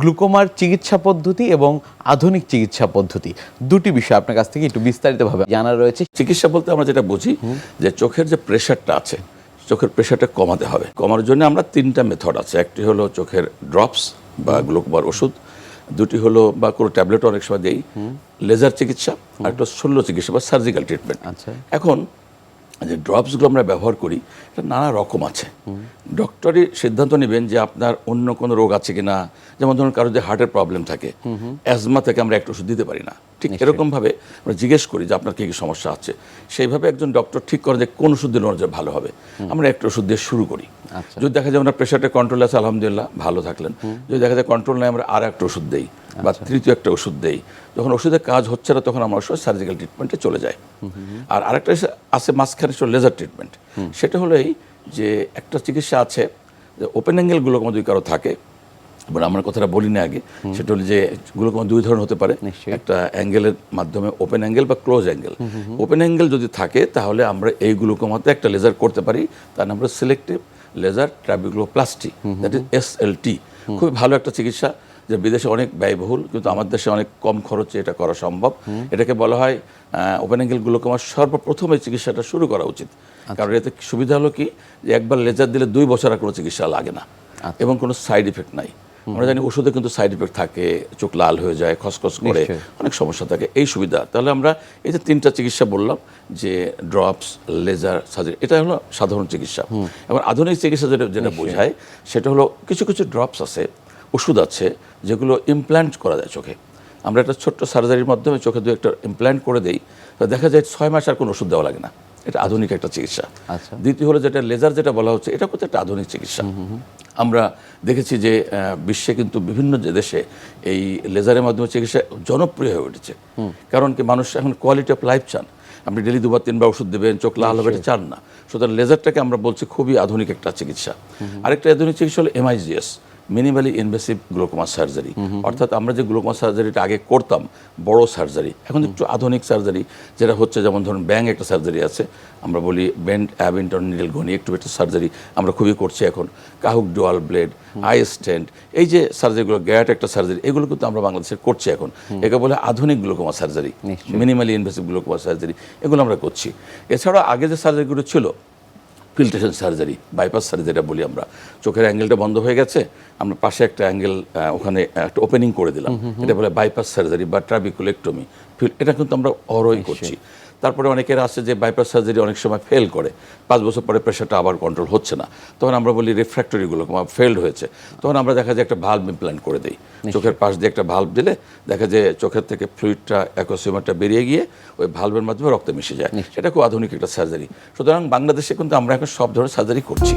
গ্লুকোমার চিকিৎসা পদ্ধতি এবং আধুনিক চিকিৎসা পদ্ধতি। দুটি বিষয় আপনার কাছ থেকে একটু বিস্তারিতভাবে জানা রয়েছে। চিকিৎসা বলতে আমরা যেটা বুঝি যে চোখের যে প্রেশারটা আছে চোখের প্রেশারটা কমাতে হবে। কমার জন্য আমরা তিনটা মেথড আছে। একটি হলো চোখের ড্রপস বা গ্লুকোমার ওষুধ দুটি হলো বা কোনো ট্যাবলেট অনেক সময় দেই লেজার চিকিৎসা আর একটা শল্য চিকিৎসা বা সার্জিক্যাল ট্রিটমেন্ট আচ্ছা। এখন যে ড্রপসগুলো আমরা ব্যবহার করি এটা নানা রকম আছে। ডক্টরই সিদ্ধান্ত নেবেন যে আপনার অন্য কোনো রোগ আছে কি না যেমন ধরুন কারও যে হার্টের প্রবলেম থাকে অ্যাজমা থেকে আমরা একটা ওষুধ দিতে পারি না। ঠিক এরকমভাবে আমরা জিজ্ঞেস করি যে আপনার কী কী সমস্যা আছে? সেইভাবে একজন ডক্টর ঠিক করে যে কোন ওষুধ দিলে ওনার ভালো হবে। আমরা একটা ওষুধ দিয়ে শুরু করি। আচ্ছা। যদি দেখা যায় ওনার প্রেশারটা কন্ট্রোল আছে আলহামদুলিল্লাহ ভালো থাকলেন। যদি দেখা যায় কন্ট্রোল নেই আমরা আর একটা ওষুধ দেই বা তৃতীয় একটা ওষুধ দেই। যখন ওষুধের কাজ হচ্ছে না তখন আমরা অবশ্যই সার্জিক্যাল ট্রিটমেন্টে চলে যাই। আর আরেকটা আছে মাঝখানে লেজার ট্রিটমেন্ট সেটা হলো এই যে একটা চিকিৎসা আছে যে ওপেন অ্যাঙ্গেলগুলো যদি কারও থাকে এবার আমার কথাটা বলি না আগে। সেটা হলো যে গ্লুকোমা দুই ধরনের হতে পারে। একটা অ্যাঙ্গেলের মাধ্যমে ওপেন অ্যাঙ্গেল বা ক্লোজ অ্যাঙ্গেল। ওপেন অ্যাঙ্গেল যদি থাকে তাহলে আমরা এই গ্লুকোমাতে একটা লেজার করতে পারি। তার নাম হলো selective laser trabeculoplasty that is S L T. খুবই ভালো একটা চিকিৎসা যে বিদেশে অনেক ব্যয়বহুল কিন্তু আমার দেশে অনেক কম খরচে এটা করা সম্ভব। এটাকে বলা হয় ওপেন অ্যাঙ্গেল গ্লুকোমার সর্বপ্রথম এই চিকিৎসাটা শুরু করা উচিত। কারণ এতে সুবিধা হলো কি যে একবার লেজার দিলে দুই বছর আর কোনো চিকিৎসা লাগে না। এবং কোনো সাইড ইফেক্ট নাই। আমরা জানি ওষুধে কিন্তু সাইড ইফেক্ট থাকে চোখ লাল হয়ে যায় খসখস করে অনেক সমস্যা থাকে এই সুবিধা। তাহলে আমরা এই যে তিনটা চিকিৎসা বললাম যে ড্রপস লেজার সার্জারি এটা হলো সাধারণ চিকিৎসা। এবার আধুনিক চিকিৎসা যেটা যেটা বোঝায় সেটা হলো কিছু কিছু ড্রপস আছে ওষুধ আছে যেগুলো ইমপ্ল্যান্ট করা যায় চোখে। আমরা একটা ছোট্ট সার্জারির মাধ্যমে চোখে দু একটা ইমপ্ল্যান্ট করে দেই তো দেখা যায় ছয় মাস আর কোনো ওষুধ দেওয়া লাগে না। এটা আধুনিক একটা চিকিৎসা। আচ্ছা। দ্বিতীয় হলো যেটা লেজার যেটা বলা হচ্ছে এটা কিন্তু একটা আধুনিক চিকিৎসা। আমরা দেখেছি যে বিশ্বে কিন্তু বিভিন্ন যে দেশে এই লেজারের মাধ্যমে চিকিৎসা জনপ্রিয় হয়ে উঠেছে। কারণ কি মানুষ এখন কোয়ালিটি অফ লাইফ চান। আপনি ডেলি দুবার তিনবার ওষুধ দেবেন চোখ লাল হবে এটা চান না। সুতরাং লেজারটাকে আমরা বলছি খুবই আধুনিক একটা চিকিৎসা। আরেকটা আধুনিক চিকিৎসা হলো MIGS minimally invasive glaucoma surgery অর্থাৎ আমরা যে গ্লুকোমা সার্জারিটা আগে করতাম বড় সার্জারি এখন একটু আধুনিক সার্জারি যেটা হচ্ছে যেমন ধরুন ব্যাং একটা সার্জারি আছে আমরা বলি বেন্ড অ্যাব ইন্টারনিডেল গনি একটু একটা সার্জারি আমরা খুবই করছি এখন। Kahook dual blade iStent এই যে সার্জারিগুলো গ্যাট একটা সার্জারি এগুলো কিন্তু আমরা বাংলাদেশে করছি এখন। একে বলে আধুনিক glaucoma surgery minimally invasive glaucoma surgery এগুলো আমরা করছি। এছাড়া আগে যে সার্জারিগুলো ছিল ফিল্ট্রেশন সার্জারি বাইপাস সার্জারিটা বলি আমরা। চোখের অ্যাঙ্গেলটা বন্ধ হয়ে গেছে আমরা পাশে একটা অ্যাঙ্গেল ওখানে একটা ওপেনিং করে দিলাম। এটা বলে বাইপাস সার্জারি বা ট্রাবিকুলেক্টমি এটা কিন্তু আমরা অরই করছি। তারপরে অনেকের আছে যে বাইপাস সার্জারি অনেক সময় ফেল করে। পাঁচ বছর পরে প্রেশারটা আবার কন্ট্রোল হচ্ছে না। তখন আমরা বলি রিফ্র্যাক্টরিগুলো ফেল্ড হয়েছে। তখন আমরা দেখা যায় একটা ভাল্ব ইমপ্ল্যান্ট করে দিই। চোখের পাশ দিয়ে একটা ভাল্ব দিলে দেখা যায় চোখের থেকে ফ্লুইডটা অ্যাকোসিমারটা বেরিয়ে গিয়ে ওই ভাল্বের মাধ্যমে রক্তে মিশে যায়। সেটা খুব আধুনিক একটা সার্জারি সুতরাং বাংলাদেশে কিন্তু আমরা এখন সব ধরনের সার্জারি করছি।